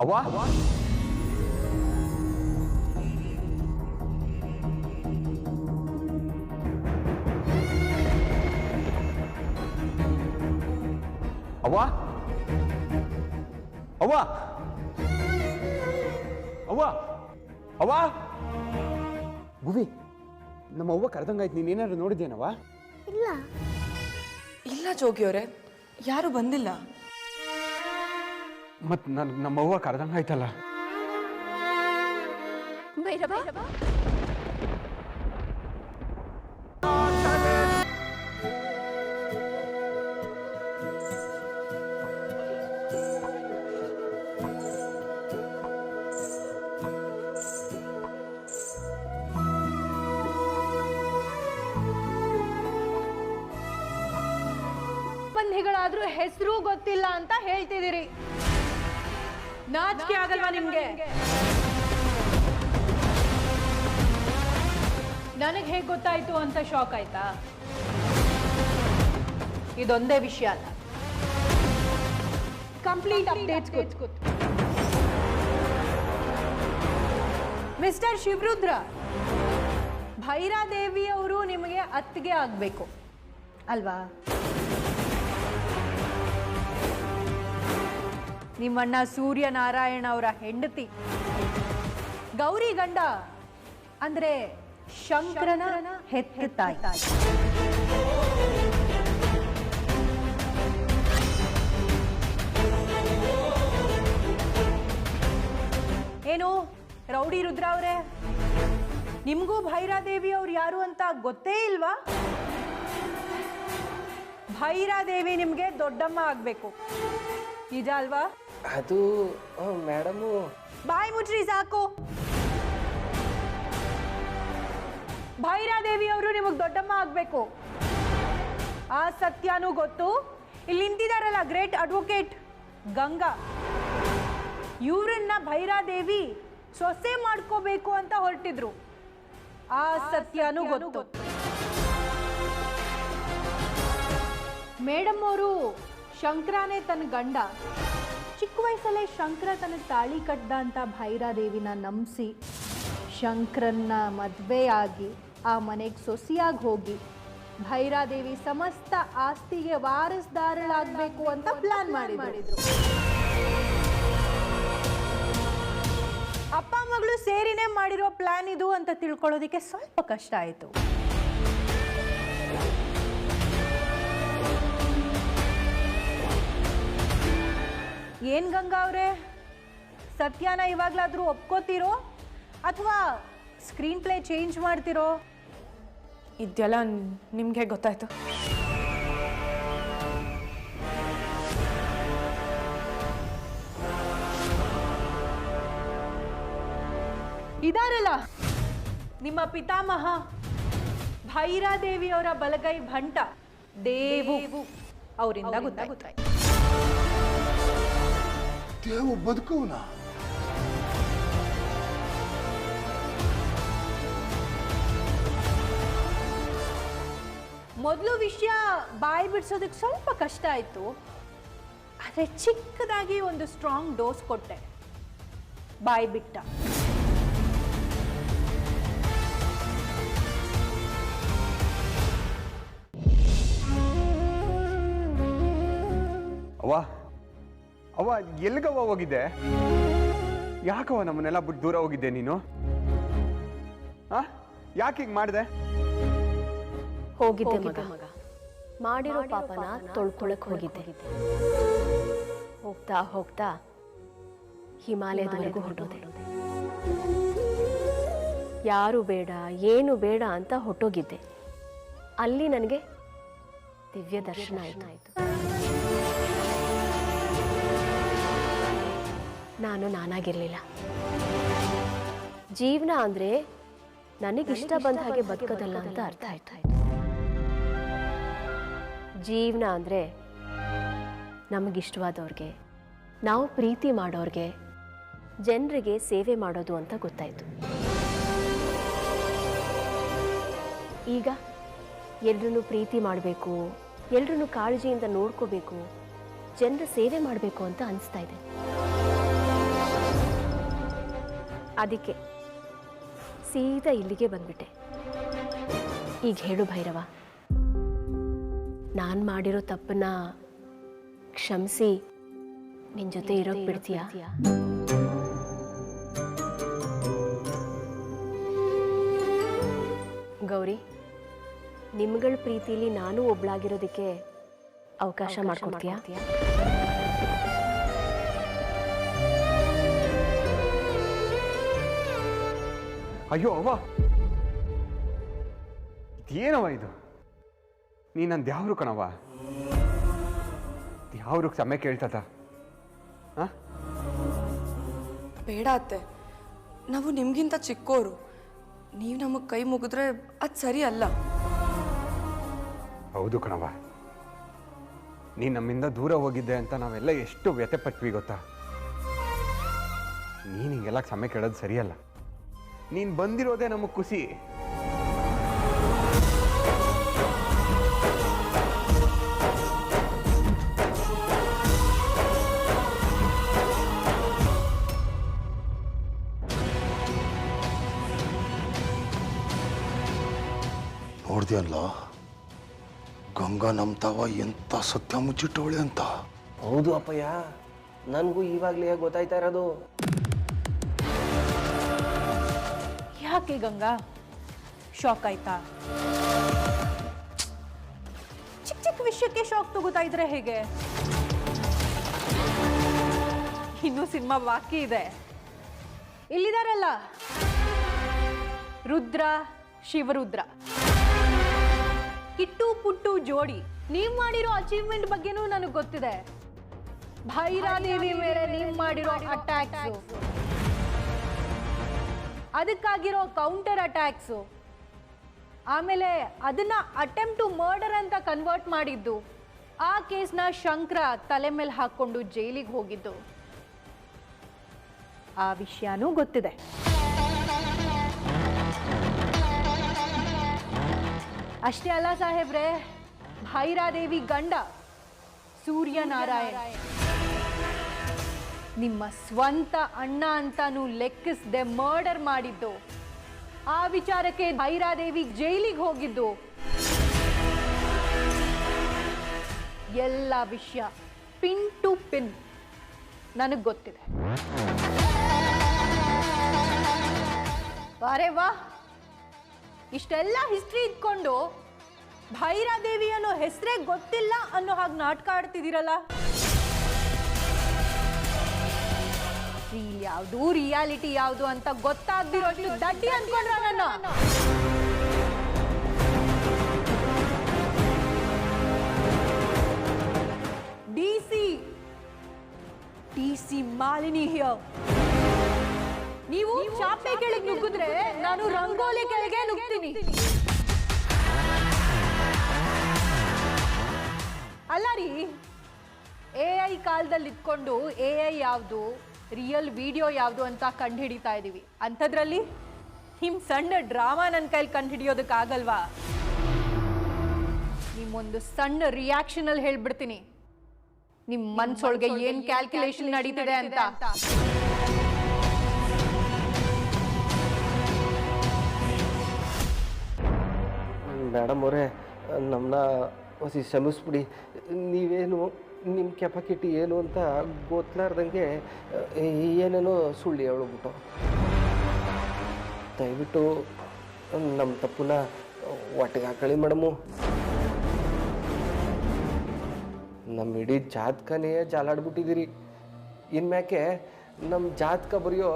ಅವ್ವ ಅವ್ವ ಅವ್ವ ಅವ್ವ ಅವ್ವ ಗುವಿ ನಮ್ಮ ಅವ್ವ ಕರೆದಂಗಾಯ್ತು ನೀನೇನಾದ್ರು ನೋಡಿದ್ದೇನವ್ವ ಇಲ್ಲ. ಇಲ್ಲ ಜೋಗಿಯವರೇ ಯಾರು ಬಂದಿಲ್ಲ. ಮತ್ ನನ್ ನಮ್ಮ ಅವ್ವ ಕರೆದಂಗಾಯ್ತಲ್ಲ ಭೈರವ? ಸಂಬಂಧಿಗಳಾದ್ರೂ ಹೆಸರು ಗೊತ್ತಿಲ್ಲ ಅಂತ ಹೇಳ್ತಿದ್ದೀರಿ. ನಾಚಿಕೆ ಆಗಲ್ವಾ ನಿಮ್ಗೆ? ನನಗೆ ಹೇಗೆ ಗೊತ್ತಾಯ್ತು ಅಂತ ಶಾಕ್ ಆಯ್ತಾ? ಇದೊಂದೇ ವಿಷಯ ಅಲ್ಲ. Complete updates mister Shivarudra Bhairadevi ಅವರು ನಿಮಗೆ ಅತ್ತಿಗೆ ಆಗಬೇಕು. ಅಲ್ವಾ? ನಿಮ್ಮಣ್ಣ ಸೂರ್ಯನಾರಾಯಣ ಅವರ ಹೆಂಡತಿ. ಗೌರಿ ಗಂಡ ಅಂದ್ರೆ ಶಂಕರನ ಹೆತ್ತ ತಾಯಿ ಏನು ರೌಡಿ ರುದ್ರ ಅವರೇ? ನಿಮಗೂ ಭೈರಾದೇವಿ ಅವ್ರು ಯಾರು ಅಂತ ಗೊತ್ತೇ ಇಲ್ವಾ? ಭೈರಾದೇವಿ ನಿಮಗೆ ದೊಡ್ಡಮ್ಮ ಆಗಬೇಕು. ನಿಜ ಅಲ್ವಾ? ಅದು ಮೇಡಮು. ಬಾಯಿ ಮುಚ್ಚ್ರಿ ಸಾಕು. ಭೈರಾದೇವಿ ಅವರು ನಿಮಗೆ ದೊಡ್ಡಮ್ಮ ಆಗಬೇಕು. ಆ ಸತ್ಯನೂ ಗೊತ್ತು. ಇಲ್ಲಿ ನಿಂತಿದಾರಲ್ಲ ಗ್ರೇಟ್ ಅಡ್ವೊಕೇಟ್ ಗಂಗಾ. ಇವರನ್ನ ಭೈರಾದೇವಿ ಸೊಸೆ ಮಾಡ್ಕೋಬೇಕು ಅಂತ ಹೊರಟಿದ್ರು. ಆ ಸತ್ಯನೂ ಗೊತ್ತು. ಮೇಡಮ್ ಅವರು ಶಂಕರನೇ ತನ್ನ ಗಂಡ. ಚಿಕ್ಕ ವಯಸ್ಸಲ್ಲೇ ಶಂಕರ ತನ್ನ ತಾಳಿ ಕಟ್ಟದ ಅಂತ ಭೈರಾದೇವಿನ ನಂಬಿಸಿ ಶಂಕರನ್ನ ಮದುವೆಯಾಗಿ ಆ ಮನೆಗೆ ಸೊಸಿಯಾಗಿ ಹೋಗಿ ಭೈರಾದೇವಿ ಸಮಸ್ತ ಆಸ್ತಿಗೆ ವಾರಸ್ದಾರಳಾಗಬೇಕು ಅಂತ ಪ್ಲಾನ್ ಮಾಡಿದ್ರು. ಅಪ್ಪ ಮಗಳು ಸೇರಿನೇ ಮಾಡಿರೋ ಪ್ಲಾನ್ ಇದು ಅಂತ ತಿಳ್ಕೊಳ್ಳೋದಕ್ಕೆ ಸ್ವಲ್ಪ ಕಷ್ಟ ಆಯಿತು. ಏನ್ ಗಂಗಾ ಅವರೇ? ಸತ್ಯನ ಇವಾಗ್ಲಾದ್ರೂ ಒಪ್ಕೋತಿರೋ? ಅಥವಾ ಸ್ಕ್ರೀನ್ ಪ್ಲೇ ಚೇಂಜ್ ಮಾಡ್ತಿರೋ? ಇದೆಲ್ಲ ನಿಮ್ಗೆ ಗೊತ್ತಾಯ್ತು? ಇದಾರಲ್ಲ ನಿಮ್ಮ ಪಿತಾಮಹ ಭೈರಾದೇವಿ ಅವರ ಬಲಗೈ ಭಂಟ. ದೇವು. ಅವರಿಂದ ಗೊತ್ತಾಯ್ತು. ದೇವು ಬದುಕವನ ಮೊದಲು ವಿಷಯ ಬಾಯಿ ಬಿಡಿಸೋದಕ್ಕೆ ಸ್ವಲ್ಪ ಕಷ್ಟ ಆಯಿತು. ಆದರೆ ಚಿಕ್ಕದಾಗಿ ಒಂದು ಸ್ಟ್ರಾಂಗ್ ಡೋಸ್ ಕೊಟ್ಟೆ. ಬಾಯಿ ಬಿಟ್ಟ. ಅವ್ವ ಅವ್ವ ಎಲ್ಗವ ಹೋಗಿದ್ದೆ ಯಾಕವ ನಮ್ಮನ್ನೆಲ್ಲ ಬಿಟ್ಟು ದೂರ ಹೋಗಿದ್ದೆ ನೀನು? ಆ? ಯಾಕೆ ಹೀಗೆ ಮಾಡಿದೆ? ಹೋಗಿದ್ದೆ ಮಗ. ಮಾಡಿರೋ ಪಾಪನ ತೊಳ್ಕೊಳಕ್ ಹೋಗಿದ್ದೆ. ಹೋಗ್ತಾ ಹೋಗ್ತಾ ಹಿಮಾಲಯದವರೆಗೂ ಹೊರಟೋದೆ. ಯಾರು ಬೇಡ ಏನು ಬೇಡ ಅಂತ ಹೊಟ್ಟೋಗಿದ್ದೆ ಅಲ್ಲಿ ನನಗೆ ದಿವ್ಯ ದರ್ಶನ ಆಯ್ತು. ನಾನು ನಾನಾಗಿರ್ಲಿಲ್ಲ. ಜೀವನ ಅಂದ್ರೆ ನನಗಿಷ್ಟ ಬಂದ ಹಾಗೆ ಬದುಕೋದಲ್ಲ ಅಂತ ಅರ್ಥ ಆಯ್ತು. ಜೀವನ ಅಂದರೆ ನಮಗಿಷ್ಟವಾದವ್ರಿಗೆ ನಾವು ಪ್ರೀತಿ ಮಾಡೋರಿಗೆ ಜನರಿಗೆ ಸೇವೆ ಮಾಡೋದು ಅಂತ ಗೊತ್ತಾಯಿತು. ಈಗ ಎಲ್ರೂ ಪ್ರೀತಿ ಮಾಡಬೇಕು ಎಲ್ರೂ ಕಾಳಜಿಯಿಂದ ನೋಡ್ಕೋಬೇಕು ಜನರ ಸೇವೆ ಮಾಡಬೇಕು ಅಂತ ಅನಿಸ್ತಾ ಇದೆ. ಅದಕ್ಕೆ ಸೀದಾ ಇಲ್ಲಿಗೆ ಬಂದ್ಬಿಟ್ಟೆ. ಈಗ ಹೇಳು ಭೈರವ ನಾನು ಮಾಡಿರೋ ತಪ್ಪನ್ನ ಕ್ಷಮಿಸಿ ನಿನ್ನ ಜೊತೆ ಇರೋಕ್ ಬಿಡ್ತೀಯಾ? ಗೌರಿ ನಿಮ್ಗಳ ಪ್ರೀತಿಲಿ ನಾನು ಒಬ್ಳಾಗಿರೋದಕ್ಕೆ ಅವಕಾಶ ಮಾಡ್ಕೊಡ್ತೀಯಾ? ಅಯ್ಯೋ ಅವ್ವ. ಇದೇನವ ಇದು? ನೀ ನನ್ನ ದ್ಯಾವ್ರು ಕಣವ ದ್ಯಾವ್ರು ಸಮಯ ಕೇಳ್ತದ. ಆ ಬೇಡ ಅತ್ತೆ. ನಾವು ನಿಮ್ಗಿಂತ ಚಿಕ್ಕೋರು. ನೀವು ನಮಗೆ ಕೈ ಮುಗಿದ್ರೆ ಅದು ಸರಿ ಅಲ್ಲ ಹೌದು ಕಣವ ನೀ ನಮ್ಮಿಂದ ದೂರ ಹೋಗಿದ್ದೆ ಅಂತ ನಾವೆಲ್ಲ ಎಷ್ಟು ವ್ಯಥೆ ಪಟ್ವಿ ಗೊತ್ತಾ? ನೀನು ಹಿಂಗೆಲ್ಲ ಸಮಯ ಕೇಳೋದು ಸರಿಯಲ್ಲ. ನೀನು ಬಂದಿರೋದೇ ನಮಗೆ ಖುಷಿ. ನೋಡ್ದಲ್ಲ ಗಂಗಾ ನಂಬ್ತಾವ ಎಂತ ಸತ್ಯ ಮುಚ್ಚಿಟ್ಟವಳೆ ಅಂತ. ಹೌದು ಅಪ್ಪಯ್ಯ. ನನಗೂ ಇವಾಗಲೇ ಗೊತ್ತಾಯ್ತಾ ಇರೋದು. ಯಾಕೆ ಗಂಗಾ. ಶಾಕ್ ಆಯ್ತಾ? ಚಿಕ್ಕ ಚಿಕ್ಕ ವಿಷಯಕ್ಕೆ ಶಾಕ್ ತಗೋತಾ ಇದ್ರೆ ಹೇಗೆ? ಇನ್ನು ಸಿನಿಮಾ ಬಾಕಿ ಇದೆ. ಇಲ್ಲಿದಾರಲ್ಲ? ರುದ್ರ ಶಿವರುದ್ರ. ಕಿಟ್ಟು ಪುಟ್ಟು ಜೋಡಿ. ನೀವ್ ಮಾಡಿರೋ ಅಚೀವ್ಮೆಂಟ್ ಬಗ್ಗೆನೂ ನನಗೆ ಗೊತ್ತಿದೆ. ಭೈರಾದೇವಿ ಮೇಲೆ ನೀವ್ ಮಾಡಿರೋ ಅಟ್ಯಾಕ್ಸ್ ಅದಕ್ಕಾಗಿರೋ ಕೌಂಟರ್ ಅಟ್ಯಾಕ್ಸು ಆಮೇಲೆ ಅದನ್ನ ಅಟೆಂಪ್ಟ್ ಟು ಮರ್ಡರ್ ಅಂತ ಕನ್ವರ್ಟ್ ಮಾಡಿದ್ದು. ಆ ಕೇಸ್ನ ಶಂಕರ ತಲೆ ಮೇಲೆ ಹಾಕೊಂಡು ಜೈಲಿಗೆ ಹೋಗಿದ್ದು. ಆ ವಿಷಯನೂ ಗೊತ್ತಿದೆ. ಅಷ್ಟೇ ಅಲ್ಲ ಸಾಹೇಬ್ರೆ, ಭೈರಾದೇವಿ ಗಂಡ ಸೂರ್ಯನಾರಾಯಣ. ನಿಮ್ಮ ಸ್ವಂತ ಅಣ್ಣ ಅಂತಾನು ಲೆಕ್ಕಿಸದೆ ಮರ್ಡರ್ ಮಾಡಿದ್ದು. ಆ ವಿಚಾರಕ್ಕೆ ಭೈರಾದೇವಿ ಜೈಲಿಗೆ ಹೋಗಿದ್ದು. ಎಲ್ಲ ವಿಷಯ ಪಿನ್ ಟು ಪಿನ್ ನನಗೆ ಗೊತ್ತಿದೆ. ಅರೆ ವಾ. ಇಷ್ಟೆಲ್ಲ ಹಿಸ್ಟ್ರಿ ಇಟ್ಕೊಂಡು ಭೈರಾದೇವಿ ಅನ್ನೋ ಹೆಸರೇ ಗೊತ್ತಿಲ್ಲ ಅನ್ನೋ ಹಾಗೆ ನಾಟಕ ಆಡ್ತಿದ್ದೀರಲ್ಲ? ಯಾವುದು? ರಿಯಾಲಿಟಿ ಯಾವುದು ಅಂತ ಗೊತ್ತಾಗ್ದಿರೋಷ್ಟು ದಡ್ಡಿ ಅನ್ಕೊಂಡ್ರ ನನ್ನ D C D C Malini here ನೀವು ಚಾಪೆ ಕೆಳಗೆ ನುಗ್ಗಿದ್ರೆ ನಾನು ರಂಗೋಲಿ ಕೆಳಗೆ ನುಗ್ತೀನಿ. ಅಲ್ಲ ರೀ ಎ ಐ ಕಾಲದಲ್ಲಿ ಇದ್ಕೊಂಡು ಎ ಐ ಯಾವುದು? ರಿಯಲ್ ವಿಡಿಯೋ ಯಾವುದು ಅಂತ ಕಂಡುಹಿಡಿತಾ ಇದ್ದೀವಿ ಅಂಥದ್ರಲ್ಲಿ ನಿಮ್ಮ ಸಣ್ಣ ಡ್ರಾಮಾ ನನ್ನ ಕೈಲಿ ಕಂಡುಹಿಡಿಯೋದಕ್ಕಾಗಲ್ವಾ ನಿಮ್ಮೊಂದು ಸಣ್ಣ ರಿಯಾಕ್ಷನಲ್ಲಿ ಹೇಳ್ಬಿಡ್ತೀನಿ. ನಿಮ್ಮ ಮನ್ಸೊಳಗೆ ಏನು ಕ್ಯಾಲ್ಕುಲೇಷನ್ ನಡೀತಿದೆ ಅಂತ. ಮೇಡಮ್ ಅವರೇ ನಮ್ಮನ್ನ ಹೊಸಿ ಕ್ಷಮಿಸ್ಬಿಡಿ. ನೀವೇನು ನಿಮ್ಮ ಕೆಪಾಸಿಟಿ ಏನು ಅಂತ ಗೊತ್ತಲಾರ್ದಂಗೆ ಏನೇನೋ ಸುಳ್ಳು ಹೇಳ್ಬಿಟ್ಟು. ದಯವಿಟ್ಟು ನಮ್ಮ ತಪ್ಪನ್ನ ಒಟ್ಟಿಗೆ ಹಾಕಳಿ ಮೇಡಮು. ನಮ್ಮ ಇಡೀ ಜಾತಕನೇ ಜಾಲಾಡ್ಬಿಟ್ಟಿದ್ದೀರಿ. ಇನ್ಮ್ಯಾಕೆ ನಮ್ಮ ಜಾತಕ ಬರೆಯೋ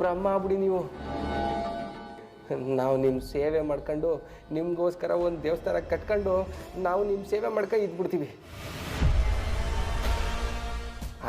ಬ್ರಹ್ಮ ಆಗ್ಬಿಡಿ ನೀವು. ನಾವು ನಿಮ್ಮ ಸೇವೆ ಮಾಡ್ಕೊಂಡು, ನಿಮಗೋಸ್ಕರ ಒಂದು ದೇವಸ್ಥಾನ ಕಟ್ಕೊಂಡು, ನಾವು ನಿಮ್ಮ ಸೇವೆ ಮಾಡ್ಕೊಂಡು ಇದ್ಬಿಡ್ತೀವಿ.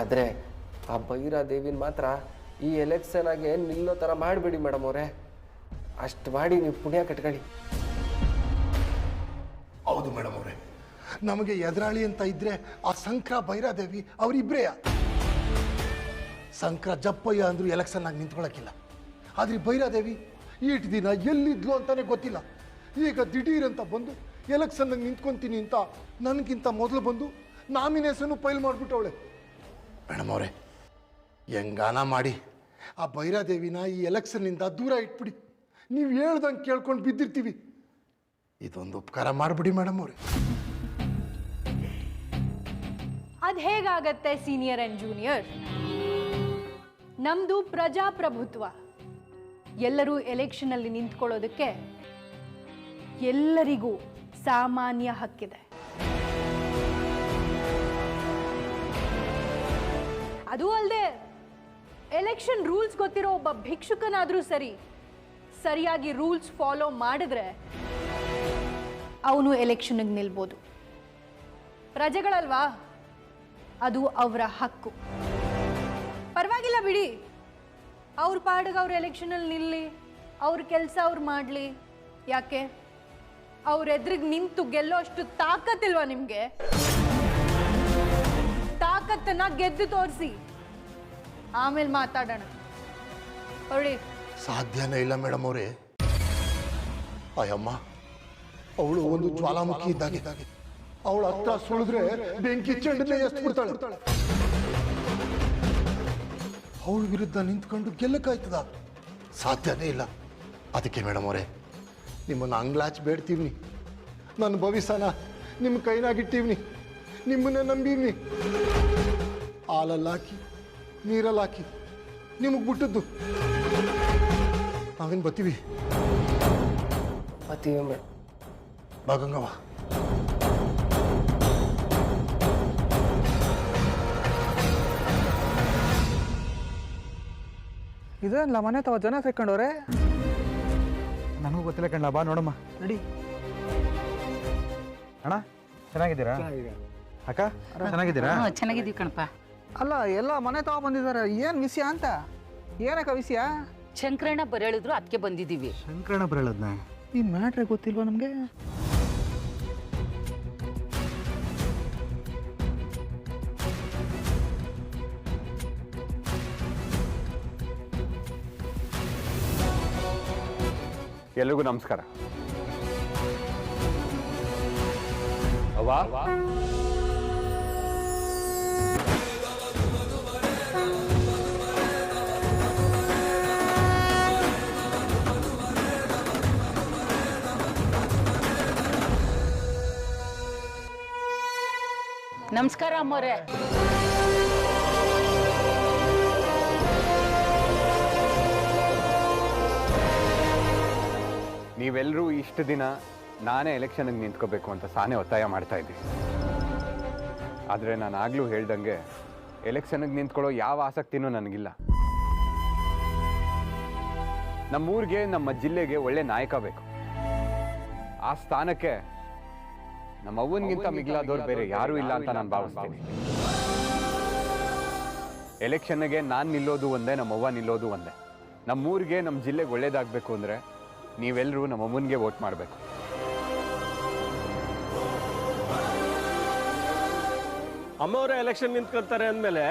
ಆದರೆ ಆ ಭೈರಾದೇವಿನ ಮಾತ್ರ ಈ ಎಲೆಕ್ಷನಾಗೆ ನಿಲ್ಲೋ ಥರ ಮಾಡಬೇಡಿ ಮೇಡಮ್ ಅವರೇ. ಅಷ್ಟು ಮಾಡಿ ನೀವು ಪುಣ್ಯ ಕಟ್ಕೊಳ್ಳಿ. ಹೌದು ಮೇಡಮ್ ಅವರೇ. ನಮಗೆ ಎದುರಾಳಿ ಅಂತ ಇದ್ರೆ ಆ ಸಂಕ್ರ ಭೈರಾದೇವಿ ಅವರಿಬ್ರೇ ಸಂಕ್ರ ಜಪ್ಪಯ್ಯ ಅಂದ್ರೂ ಎಲೆಕ್ಷನ್ ನಿಂತ್ಕೊಳ್ಳೋಕ್ಕಿಲ್ಲ ಆದ್ರೆ ಈ ಭೈರಾದೇವಿ ಈಟ್ ದಿನ ಎಲ್ಲಿದ್ಲು ಅಂತಾನೆ ಗೊತ್ತಿಲ್ಲ. ಈಗ ದಿಢೀರ್ ಅಂತ ಬಂದು ಎಲೆಕ್ಷನ್ ನಿಂತ್ಕೊಂತೀನಿ ಅಂತ ನನಗಿಂತ ಮೊದಲು ಬಂದು ನಾಮಿನೇಷನ್ ಫೈಲ್ ಮಾಡಿಬಿಟ್ಟವಳೆ. ಮೇಡಮ್ ಅವರೇ ಹೆಂಗಾನ ಮಾಡಿ. ಆ ಭೈರಾದೇವಿನ ಈ ಎಲೆಕ್ಷನ್ನಿಂದ ದೂರ ಇಟ್ಬಿಡಿ. ನೀವು ಹೇಳ್ದಂಗೆ ಕೇಳ್ಕೊಂಡು ಬಿದ್ದಿರ್ತೀವಿ. ಇದೊಂದು ಉಪಕಾರ ಮಾಡಿಬಿಡಿ ಮೇಡಮ್ ಅವರೇ ಅದು ಹೇಗಾಗತ್ತೆ, ಸೀನಿಯರ್ ಆ್ಯಂಡ್ ಜೂನಿಯರ್? ನಮ್ಮದು ಪ್ರಜಾಪ್ರಭುತ್ವ. ಎಲ್ಲರೂ ಎಲೆಕ್ಷನಲ್ಲಿ ನಿಂತ್ಕೊಳ್ಳೋದಕ್ಕೆ ಎಲ್ಲರಿಗೂ ಸಾಮಾನ್ಯ ಹಕ್ಕಿದೆ. ಅದು ಅಲ್ಲದೆ ಎಲೆಕ್ಷನ್ ರೂಲ್ಸ್ ಗೊತ್ತಿರೋ ಒಬ್ಬ ಭಿಕ್ಷುಕನಾದರೂ ಸರಿ, ಸರಿಯಾಗಿ ರೂಲ್ಸ್ ಫಾಲೋ ಮಾಡಿದ್ರೆ, ಅವನು ಎಲೆಕ್ಷನ್ಗೆ ನಿಲ್ಬೋದು. ಪ್ರಜೆಗಳಲ್ವಾ ಅದು ಅವರ ಹಕ್ಕು. ಪರವಾಗಿಲ್ಲ ಬಿಡಿ. ಅವ್ರ ಪಾಡಿಗೆ ಅವ್ರ ಎಲೆಕ್ಷನಲ್ಲಿ ನಿಲ್ಲಿ, ಅವ್ರ ಕೆಲಸ ಅವ್ರು ಮಾಡಲಿ. ಯಾಕೆ? ಅವ್ರ ಎದುರಿಗೆ ನಿಂತು ಗೆಲ್ಲೋ ಅಷ್ಟು ತಾಕತ್ತಿಲ್ವಾ ನಿಮಗೆ? ತಾಕತ್ತನ್ನ ಗೆದ್ದು ತೋರಿಸಿ. ಆಮೇಲೆ ಮಾತಾಡೋಣ. ಹೊರಡಿ ಸಾಧ್ಯನೇ ಇಲ್ಲ ಮೇಡಮ್ ಅವರೇ. ಅಯ್ಯಮ್ಮ ಅವಳು ಒಂದು ಜ್ವಾಲಾಮುಖಿ ಇದ್ದಾಗೆ. ಅವಳ ಹತ್ರ ಸುಳಿದ್ರೆ ಬೆಂಕಿ ಚೆಂಡನೆ ಎಷ್ಟು ಬಿಡ್ತಾಳೆ ಅವಳ ವಿರುದ್ಧ ನಿಂತ್ಕೊಂಡು ಗೆಲ್ಲಕ್ಕಾಯ್ತದ ಸಾಧ್ಯನೇ ಇಲ್ಲ. ಅದಕ್ಕೆ ಮೇಡಮ್ ಅವರೇ, ನಿಮ್ಮನ್ನು ಅಂಗ್ಲಾಚ್ ಬೇಡ್ತೀವ್ನಿ. ನನ್ನ ಭವಿಷ್ಯನ ನಿಮ್ಮ ಕೈನಾಗಿಟ್ಟೀವ್ನಿ ನಿಮ್ಮನ್ನ ನಂಬೀವ್ನಿ. ಹಾಲಲ್ಲಿ ಹಾಕಿ ನೀರಲ್ಲಿ ಹಾಕಿ ನಿಮಗೆ ಬಿಟ್ಟದ್ದು. ನಾವೇನು ಬರ್ತೀವಿ ಬರ್ತೀವಿ ಮೇಡಮ್ ಬಾ ಗಂಗವ್ವ ಮನೆ ತವ ಜನ ಸೇರ್ಕೊಂಡವ್ರೆ? ನನಗೂ ಗೊತ್ತಿಲ್ಲ ಕಣ್ಣ ಬಾ ನೋಡಮ್ಮ. ನಡಿ. ಅಣ್ಣ ಚೆನ್ನಾಗಿದ್ದೀರಾ? ಅಕ್ಕ ಚೆನ್ನಾಗಿದ್ದೀರಾ? ಚೆನ್ನಾಗಿದ್ದೀವಿ ಕಣಪ್ಪ. ಅಲ್ಲ ಎಲ್ಲ ಮನೆ ತಗೋ ಬಂದಿದ್ದಾರೆ. ಏನು ವಿಷಯ ಅಂತ? ಏನಕ್ಕ ವಿಷಯ? ಶಂಕರಣ್ಣ ಬರೇಳಿದ್ರು ಅದಕ್ಕೆ ಬಂದಿದ್ದೀವಿ. ಶಂಕರಣ್ಣ ಬರಳದ್ನ? ಈ ಮ್ಯಾಟ್ರೆ ಗೊತ್ತಿಲ್ವಾ ನಮಗೆ? ಎಲ್ರಿಗೂ ನಮಸ್ಕಾರ. ಅವ್ವ? ನಮಸ್ಕಾರ ಅಮ್ಮೋರೆ. ನೀವೆಲ್ಲರೂ ಇಷ್ಟು ದಿನ ನಾನೇ ಎಲೆಕ್ಷನ್ಗೆ ನಿಂತ್ಕೋಬೇಕು ಅಂತ ಸಾನೆ ಒತ್ತಾಯ ಮಾಡ್ತಾ ಇದ್ದೀನಿ ಆದರೆ ನಾನು ಆಗಲೂ ಹೇಳ್ದಂಗೆ ಎಲೆಕ್ಷನ್ಗೆ ನಿಂತ್ಕೊಳ್ಳೋ ಯಾವ ಆಸಕ್ತಿನೂ ನನಗಿಲ್ಲ. ನಮ್ಮೂರಿಗೆ, ನಮ್ಮ ಜಿಲ್ಲೆಗೆ ಒಳ್ಳೆ ನಾಯಕ ಬೇಕು. ಆ ಸ್ಥಾನಕ್ಕೆ ನಮ್ಮ ಅವ್ವನಿಗಿಂತ ಮಿಗಿಲಾದವ್ರು ಬೇರೆ ಯಾರೂ ಇಲ್ಲ ಅಂತ ನಾನು ಭಾವಿಸ್ತೀನಿ. ಎಲೆಕ್ಷನ್ಗೆ ನಾನು ನಿಲ್ಲೋದು ಒಂದೇ ನಮ್ಮವ್ವ ನಿಲ್ಲೋದು ಒಂದೇ. ನಮ್ಮೂರಿಗೆ ನಮ್ಮ ಜಿಲ್ಲೆಗೆ ಒಳ್ಳೇದಾಗಬೇಕು ಅಂದರೆ ನೀವೆಲ್ಲರೂ ನಮ್ಮ ಅಮ್ಮನಿಗೆ ವೋಟ್ ಮಾಡಬೇಕು. ಅಮ್ಮವರೇ ಎಲೆಕ್ಷನ್ ನಿಂತ್ಕೊಳ್ತಾರೆ ಅಂದಮೇಲೆ